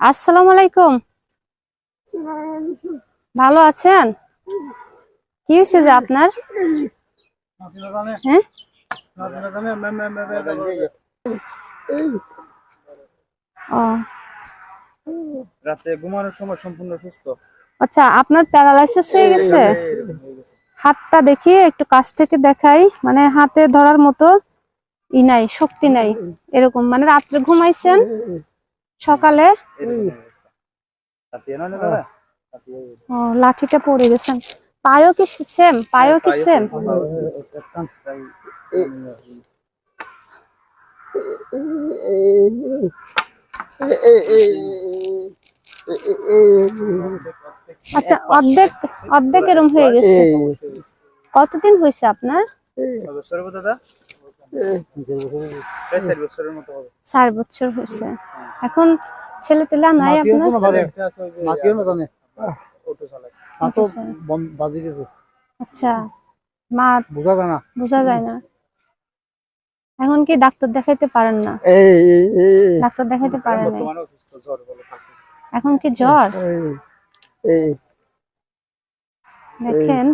আসসালামু আলাইকুম। ভালো আছেন? কি হয়েছে যে আপনার? হ্যাঁ? রাতে ঘুমানোর সময় সম্পূর্ণ সুস্থ। আচ্ছা আপনার প্যারালাইসিস হয়ে গেছে? হাতটা দেখি একটু কাছ থেকে দেখাই। মানে হাতে ধরার মতো ই নাই শক্তি নাই এরকম। মানে রাত্রে ঘুমাইছেন? সকালে? ও লাঠিটা পড়ে গেছেন পায়ও কি সেম? পায়ও কি সেম? আচ্ছা অর্ধেক অর্ধেক এরম হয়ে গেছে। কতদিন হয়েছে আপনার? দাদা চার বছর হয়েছে। এখন ছেলে টেলা নাই আপনার? মাতিও না জানে। অটো চালায়। বাজি গেছে। আচ্ছা। মা বোঝা যায় না। বোঝা যায় না। এখন কি ডাক্তার দেখাইতে পারেন না? ডাক্তার দেখাইতে পারেন থাকে। এখন কি জ্বর? দেখেন।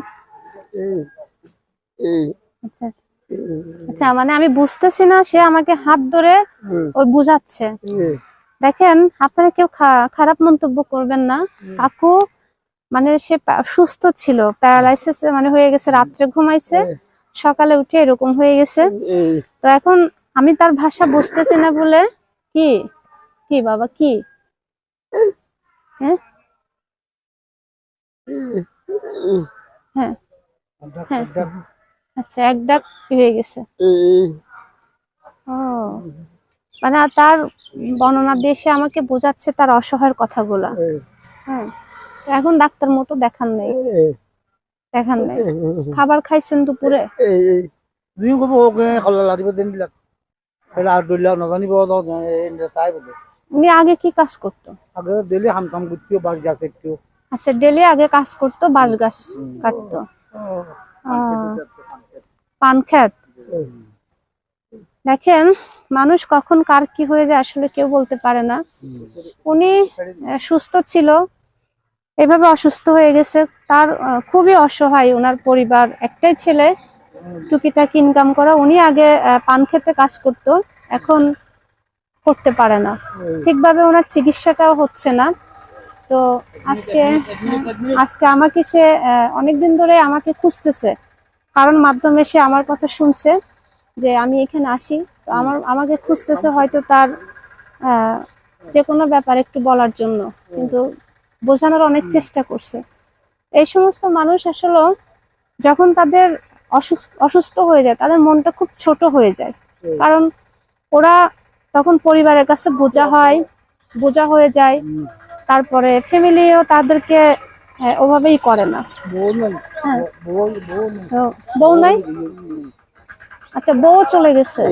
আচ্ছা। আচ্ছা মানে আমি বুঝতেছি না সে আমাকে হাত ধরে ওই বুঝাচ্ছে। দেখেন আপনারা কেউ খারাপ মন্তব্য করবেন না। কাকু মানে সে সুস্থ ছিল প্যারালাইসিস মানে হয়ে গেছে রাত্রে ঘুমাইছে সকালে উঠে এরকম হয়ে গেছে। তো এখন আমি তার ভাষা বুঝতেছি না বলে কি? কি বাবা কি? হ্যাঁ? হ্যাঁ। হ্যাঁ। আচ্ছা এক ডাক হয়ে গেছে। ও। মানে তার বর্ণনা দিয়ে সে আমাকে বোঝাচ্ছে তার অসহায়ের কথাগুলা। হ্যাঁ এখন ডাক্তার মতো দেখান নেই। দেখান নেই। খাবার খাইছেন দুপুরে? এই এই দুই কব ওকে খলা লাৰিব দিন বিলাক এটা আর দলিয়া নাজানিব তাই বলে। উনি আগে কি কাজ করতো? আগে হাম কাম বাস গাছ আচ্ছা ডেলি আগে কাজ করতো গাছ কাটতো। পান খেত দেখেন মানুষ কখন কার কি হয়ে যায় আসলে কেউ বলতে পারে না। উনি সুস্থ ছিল, এভাবে অসুস্থ হয়ে গেছে। তার খুবই অসহায় ওনার পরিবার। একটাই ছেলে, টুকিটাকি ইনকাম করা। উনি আগে পান খেতে কাজ করতো, এখন করতে পারে না। ঠিকভাবে ওনার চিকিৎসাটাও হচ্ছে না। তো আজকে আজকে আমাকে সে অনেকদিন ধরে আমাকে খুঁজতেছে। কারণ মাধ্যমে সে আমার কথা শুনছে যে আমি এখানে আসি। তো আমার আমাকে খুঁজতেছে হয়তো তার যে কোনো ব্যাপার একটু বলার জন্য। কিন্তু বোঝানোর অনেক চেষ্টা করছে। এই সমস্ত মানুষ আসলে যখন তাদের অসুস্থ অসুস্থ হয়ে যায় তাদের মনটা খুব ছোট হয়ে যায়। কারণ ওরা তখন পরিবারের কাছে বোঝা হয় বোঝা হয়ে যায়। তারপরে ফ্যামিলিও তাদেরকে ওভাবেই করে না। বউ নাই? আচ্ছা বউ চলে গেছে।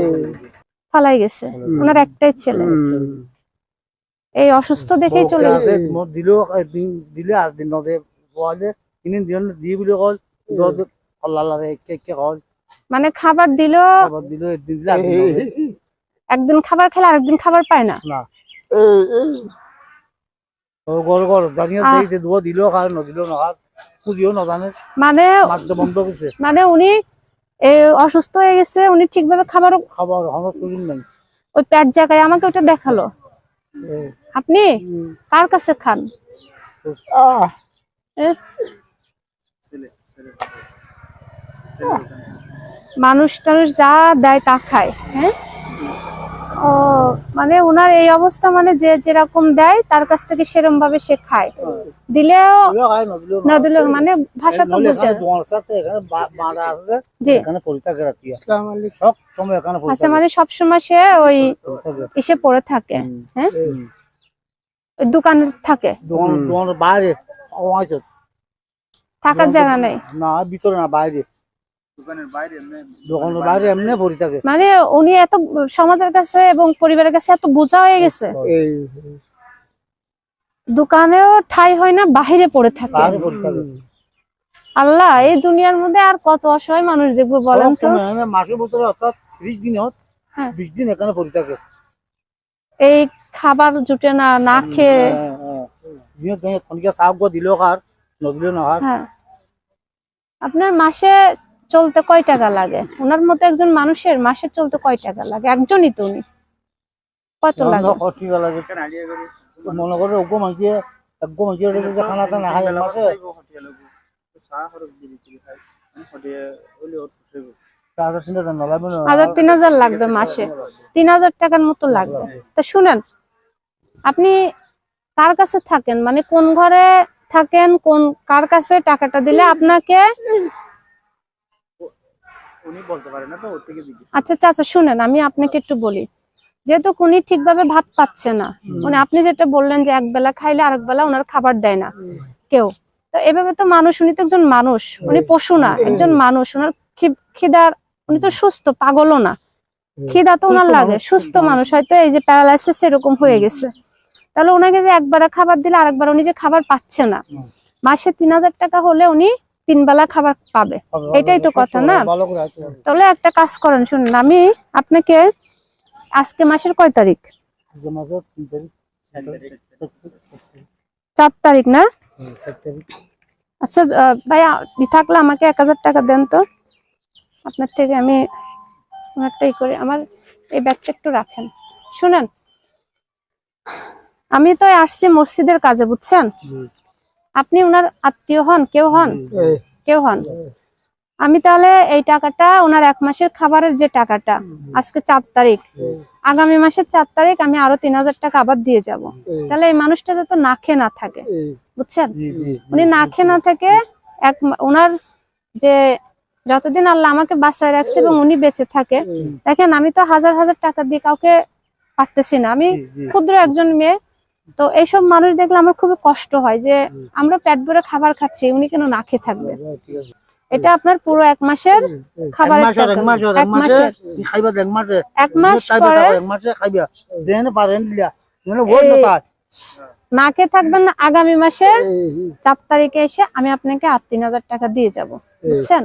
ফালাই গেছে। ওনার একটাই ছেলে। এই অসুস্থ দেখেই চলে গেছে। একদিন দিলে আর দিন নদে পোৱালে কিনি দিন দি বুলি কল কল মানে খাবার দিল একদিন দিলে আর একদিন খাবার খেলে আরেকদিন খাবার পায় না। না। গর জানিও আহ। দেই দুয়া নখার খুঁজিও নজানে। মানে মানে উনি অসুস্থ হয়ে গেছে উনি ঠিকভাবে খাবারও খাবার ওই পেট জায়গায় আমাকে ওটা দেখাল। আপনি? কার কাছে খান। মানুষ টানুষ যা দেয় তা খায় হ্যাঁ? ও মানে ওনার এই অবস্থা মানে যে যেরকম দেয় তার কাছ থেকে সেরকম ভাবে সে খায়। দিলেও না দিলেও মানে ভাষা তো বুঝে। আচ্ছা মানে সবসময় সে ওই এসে পড়ে থাকে হ্যাঁ? ওই দোকানে থাকে? বাইরে থাকার জায়গা নেই? না ভিতরে না বাইরে। দোকানের বাইরে এমনি দোকানের বাইরে এমনি পড়ে থাকে মানে উনি এত সমাজের কাছে এবং পরিবারের কাছে এত বোঝা হয়ে গেছে? এই দোকানেও ঠাই হয় না বাহিরে পড়ে থাকে। বাইরে পড়ে থাকে। আল্লাহ এই দুনিয়ার মধ্যে আর কত অসহায় মানুষ দেখব বলেন তো? মাসের ভিতরে অর্থাৎ ত্রিশ দিন হ্যাঁ। বিশ দিন এখানে পড়ে থাকে। এই খাবার জুটে না না খেয়ে। নহার হ্যাঁ। আপনার মাসে চলতে কয় টাকা লাগে? ওনার মতো একজন মানুষের মাসে চলতে কয় টাকা লাগে? একজনই তো উনি। কত লাগে। মনে করে ওগো মানছে একগো মানছে যে খানা তা না খায় মাসে হাজার তিন হাজার লাগবে মাসে। তিন হাজার টাকার মতো লাগবে। তা শুনেন আপনি কার কাছে থাকেন? মানে কোন ঘরে থাকেন কোন কার কাছে টাকাটা দিলে আপনাকে? আচ্ছা চাচা শুনেন আমি আপনাকে একটু বলি। যেহেতু উনি ঠিকভাবে ভাত পাচ্ছে না। মানে আপনি যেটা বললেন যে এক বেলা খাইলে আরেক বেলা ওনার খাবার দেয় না কেউ। তো এভাবে তো মানুষ উনি তো একজন মানুষ উনি পশু না একজন মানুষ। ওনার খিদার উনি তো সুস্থ পাগলও না। খিদা তো ওনার লাগে সুস্থ মানুষ। হয়তো এই যে প্যারালাইসিস এরকম হয়ে গেছে। তাহলে ওনাকে যে একবার খাবার দিলে আরেকবার উনি যে খাবার পাচ্ছে না মাসে তিন হাজার টাকা হলে উনি তিন বেলা খাবার পাবে। এটাই তো কথা না? তাহলে একটা কাজ করেন শুনুন আমি আপনাকে আজকে মাসের কয় তারিখ? চার তারিখ। না? আচ্ছা ভাইয়া থাকলে আমাকে এক হাজার টাকা দেন তো। আপনার থেকে আমি একটা ই করে। আমার এই ব্যাগটা একটু রাখেন। শুনেন আমি তো আসছি মসজিদের কাজে বুঝছেন? আপনি ওনার আত্মীয় হন কেউ হন? কেউ হন? আমি তাহলে এই টাকাটা ওনার এক মাসের খাবারের যে টাকাটা আজকে চার তারিখ। আগামী মাসের চার তারিখ আমি আরও তিন হাজার টাকা আবার দিয়ে যাব। তাহলে এই মানুষটা যাতে না খেয়ে না থাকে বুঝছেন? উনি না খেয়ে না থেকে এক ওনার যে যতদিন আল্লাহ আমাকে বাঁচায় রাখছে এবং উনি বেঁচে থাকে দেখেন আমি তো হাজার হাজার টাকা দিয়ে কাউকে পারতেছি না। আমি। ক্ষুদ্র একজন মেয়ে তো এইসব মানুষ দেখলে আমার খুবই কষ্ট হয় যে আমরা পেট ভরে খাবার খাচ্ছি উনি কেন না খেয়ে থাকবে? এটা আপনার পুরো এক মাসের খাবার এক মাসের এক মাসের এক এক মাসে মাসের। খাইবা এক মাসে? এক মাস যে খাইবা পরে এক মাসে খাইবা। যেন পারেন দিলা যেন ওই না না খেয়ে থাকবেন না আগামী মাসে চার তারিখে এসে আমি আপনাকে আট তিন হাজার টাকা দিয়ে যাব। বুঝছেন?